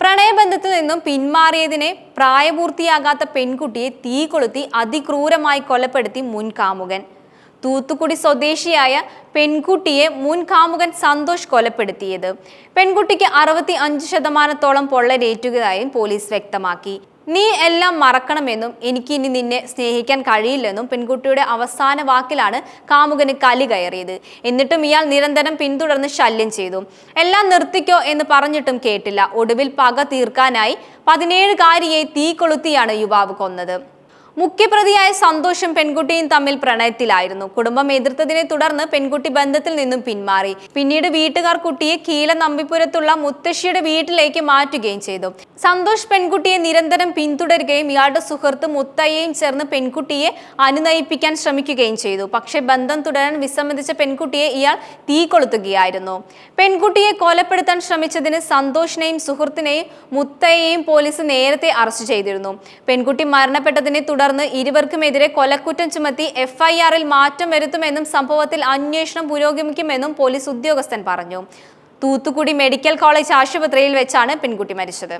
പ്രണയബന്ധത്തിൽ നിന്നും പിന്മാറിയതിനെ പ്രായപൂർത്തിയാകാത്ത പെൺകുട്ടിയെ തീ കൊളുത്തി അതിക്രൂരമായി കൊലപ്പെടുത്തി മുൻ കാമുകൻ. തൂത്തുക്കുടി സ്വദേശിയായ പെൺകുട്ടിയെ മുൻ കാമുകൻ സന്തോഷ് കൊലപ്പെടുത്തിയത്. പെൺകുട്ടിക്ക് അറുപത്തി അഞ്ച് ശതമാനത്തോളം പൊള്ളലേറ്റുകയായും പോലീസ് വ്യക്തമാക്കി. നീ എല്ലാം മറക്കണമെന്നും എനിക്ക് ഇനി നിന്നെ സ്നേഹിക്കാൻ കഴിയില്ലെന്നും പെൺകുട്ടിയുടെ അവസാന വാക്കിലാണ് കാമുകന് കലി കയറിയത്. എന്നിട്ടും ഇയാൾ നിരന്തരം പിന്തുടർന്ന് ശല്യം ചെയ്തു. എല്ലാം നിർത്തിക്കോ എന്ന് പറഞ്ഞിട്ടും കേട്ടില്ല. ഒടുവിൽ പക തീർക്കാനായി പതിനേഴുകാരിയെ തീ കൊളുത്തിയാണ് യുവാവ് കൊന്നത്. മുഖ്യപ്രതിയായ സന്തോഷം പെൺകുട്ടിയും തമ്മിൽ പ്രണയത്തിലായിരുന്നു. കുടുംബം എതിർത്തതിനെ തുടർന്ന് പെൺകുട്ടി ബന്ധത്തിൽ നിന്നും പിന്മാറി. പിന്നീട് വീട്ടുകാർ കുട്ടിയെ കീല നമ്പിപുരത്തുള്ള മുത്തശ്ശിയുടെ വീട്ടിലേക്ക് മാറ്റുകയും ചെയ്തു. സന്തോഷ് പെൺകുട്ടിയെ നിരന്തരം പിന്തുടരുകയും ഇയാളുടെ സുഹൃത്ത് മുത്തയ്യയും ചേർന്ന് പെൺകുട്ടിയെ അനുനയിപ്പിക്കാൻ ശ്രമിക്കുകയും ചെയ്തു. പക്ഷേ ബന്ധം തുടരാൻ വിസമ്മതിച്ച പെൺകുട്ടിയെ ഇയാൾ തീ കൊളുത്തുകയായിരുന്നു. പെൺകുട്ടിയെ കൊലപ്പെടുത്താൻ ശ്രമിച്ചതിന് സന്തോഷിനെയും സുഹൃത്തിനെയും മുത്തയ്യയും പോലീസ് നേരത്തെ അറസ്റ്റ് ചെയ്തിരുന്നു. പെൺകുട്ടി മരണപ്പെട്ടതിനെ തുടർന്ന് ഇരുവർക്കുമെതിരെ കൊലക്കുറ്റം ചുമത്തി എഫ്ഐആറിൽ മാറ്റം വരുത്തുമെന്നും സംഭവത്തിൽ അന്വേഷണം പുരോഗമിക്കുമെന്നും പോലീസ് ഉദ്യോഗസ്ഥൻ പറഞ്ഞു. തൂത്തുക്കുടി മെഡിക്കൽ കോളേജ് ആശുപത്രിയിൽ വെച്ചാണ് പെൺകുട്ടി മരിച്ചത്.